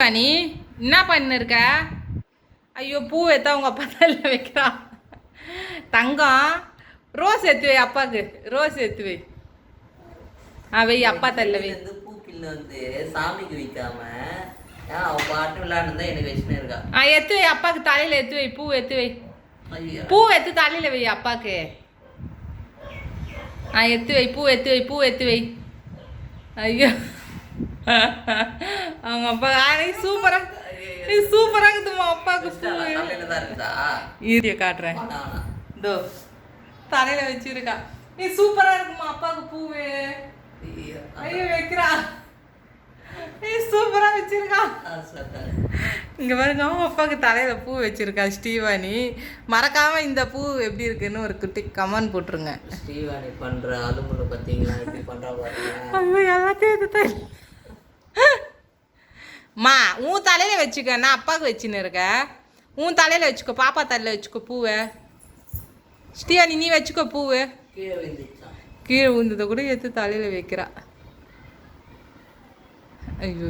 நீ என்ன பண்ணிருக்க ஐயோ பூ எடுத்தா உங்க அப்பா தலையில வைக்கிறான் தங்கம். ரோஸ் எடுத்து வை அப்பாக்கு. ரோஸ் எடுத்து வை. ஆ வை அப்பா தலையில வை. வந்து பூக்கில் வந்து சாமிக்கு வைக்காம ஏன் அவ பாட்டு விளையாண்டு தான் எனக்கு வச்சுன்னு இருக்கா? ஆ எடுத்து வை அப்பாக்கு தலையில எடுத்து வை பூ எடுத்து வை. பூ எடுத்து தலையில வை அப்பாக்கு. ஆ எடுத்து வை பூ எடுத்து வை பூ எடுத்து வை. ஐயோ. அவங்க அப்பா ஆ, நீ சூப்பரா நீ சூப்பரா இருக்குதுமா அப்பாவுக்கு ஈரிய காட்டுறேன். இதோ தலையில வச்சிருக்கா. நீ சூப்பரா இருக்குமா? அப்பாவுக்கு பூவு. ஐயா, வைக்கிறா. நீ சூப்பரா வச்சிருக்கா. இங்க பாருங்க அவன் அப்பாவுக்கு தலையில பூ வச்சிருக்கா ஸ்டீவானி மறக்காம இந்த பூ எப்படி இருக்குன்னு ஒரு குட்டி கமெண்ட் போட்டுருங்க. ஸ்ரீவாணி பண்ற அலுமுறை பார்த்தீங்களா? எப்படி பண்றா பாருங்க. எல்லாத்தையும் மா உன் தலையில வச்சுக்க நான் அப்பாவுக்கு வச்சுன்னு இருக்க உன் தலையில வச்சுக்கோ பாப்பா தலையில வச்சுக்கோ பூவை. ஸ்டீவானி நீ வச்சுக்கோ பூவு. கீழே விழுந்ததை கூட எடுத்து தலையில வைக்கிறா. ஐயோ.